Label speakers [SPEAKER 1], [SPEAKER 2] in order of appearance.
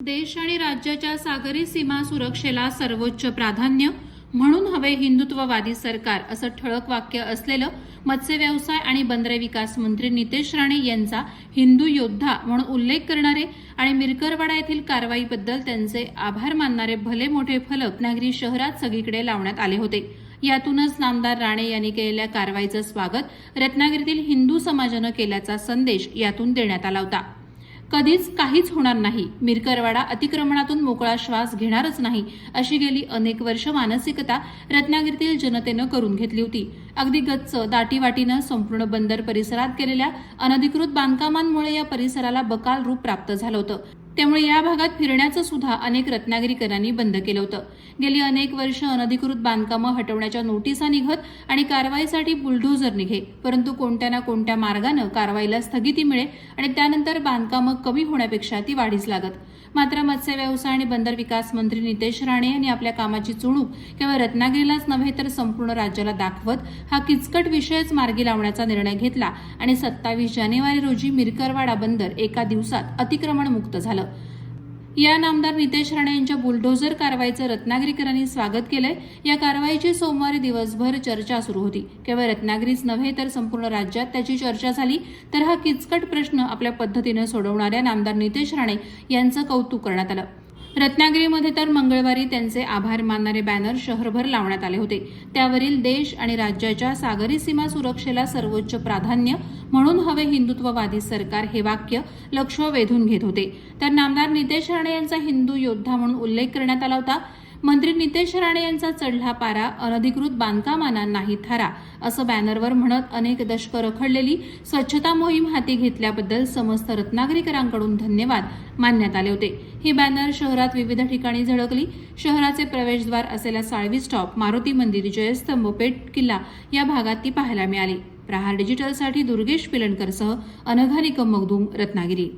[SPEAKER 1] देश आणि राज्याच्या सागरी सीमा सुरक्षेला सर्वोच्च प्राधान्य म्हणून हवे हिंदुत्ववादी सरकार असं ठळक वाक्य असलेलं मत्स्य व्यवसाय आणि बंदरे विकास मंत्री नितेश राणे यांचा हिंदू योद्धा म्हणून उल्लेख करणारे आणि मिरकरवाडा येथील कारवाईबद्दल त्यांचे आभार मानणारे भले मोठे फलक नागरी शहरात सगळीकडे लावण्यात आले होते. यातूनच नामदार राणे यांनी केलेल्या कारवाईचं स्वागत रत्नागिरीतील हिंदू समाजानं केल्याचा संदेश यातून देण्यात आला होता. कधीच काहीच होणार नाही. मिरकरवाडा अतिक्रमणातून मोकळा श्वास घेणारच नाही अशी गेली अनेक वर्ष मानसिकता रत्नागिरीतील जनतेनं करून घेतली होती. अगदी गच्च दाटीवाटीनं संपूर्ण बंदर परिसरात केलेल्या अनधिकृत बांधकामांमुळे या परिसराला बकाल रूप प्राप्त झालं होतं. त्यामुळे या भागात फिरण्याचं सुद्धा अनेक रत्नागिरीकरांनी बंद केलं होतं. गेली अनेक वर्ष अनधिकृत बांधकामं हटवण्याच्या नोटिसा निघत आणि कारवाईसाठी बुलडोझर निघे परंतु कोणत्या ना कोणत्या मार्गानं कारवाईला स्थगिती मिळे आणि त्यानंतर बांधकामं कमी होण्यापेक्षा ती वाढीस लागत? मात्र मत्स्य व्यवसाय आणि बंदर विकास मंत्री नितेश राणे यांनी आपल्या कामाची चुणूक केवळ रत्नागिरीलाच नव्हे तर संपूर्ण राज्याला दाखवत हा किचकट विषयच मार्गी लावण्याचा निर्णय घेतला आणि सत्तावीस जानेवारी रोजी मिरकरवाडा बंदर एका दिवसात अतिक्रमण मुक्त झालं. या नामदार नितेश राणे यांच्या बुलडोझर कारवाईचं रत्नागिरीकरांनी स्वागत केलंय. या कारवाईची सोमवारी दिवसभर चर्चा सुरू होती. केवळ रत्नागिरीच नव्हे तर संपूर्ण राज्यात त्याची चर्चा झाली. तर हा किचकट प्रश्न आपल्या पद्धतीनं सोडवणाऱ्या नामदार नितेश राणे यांचं कौतुक करण्यात आलं. रत्नागिरीमध्ये तर मंगळवारी त्यांचे आभार मानणारे बॅनर शहरभर लावण्यात आले होते. त्यावरील देश आणि राज्याच्या सागरी सीमा सुरक्षेला सर्वोच्च प्राधान्य म्हणून हवे हिंदुत्ववादी सरकार हे वाक्य लक्ष वेधून घेत होते. तर नामदार नितेश राणे यांचा हिंदू योद्धा म्हणून उल्लेख करण्यात आला होता. मंत्री नितेश राणे यांचा चढला पारा अनधिकृत बांधकामांना नाही थारा असं बॅनरवर म्हणत अनेक दशकं रखडलेली स्वच्छता मोहीम हाती घेतल्याबद्दल समस्त रत्नागिरीकरांकडून धन्यवाद मानण्यात आले होते. ही बॅनर शहरात विविध ठिकाणी झळकली. शहराचे प्रवेशद्वार असलेल्या साळवी स्टॉप मारुती मंदिर जयस्तंभ पेठ किल्ला या भागात ती पाहायला मिळाली. प्रहार डिजिटलसाठी दुर्गेश पिलणकरसह अनघा निकम मगदूम रत्नागिरी.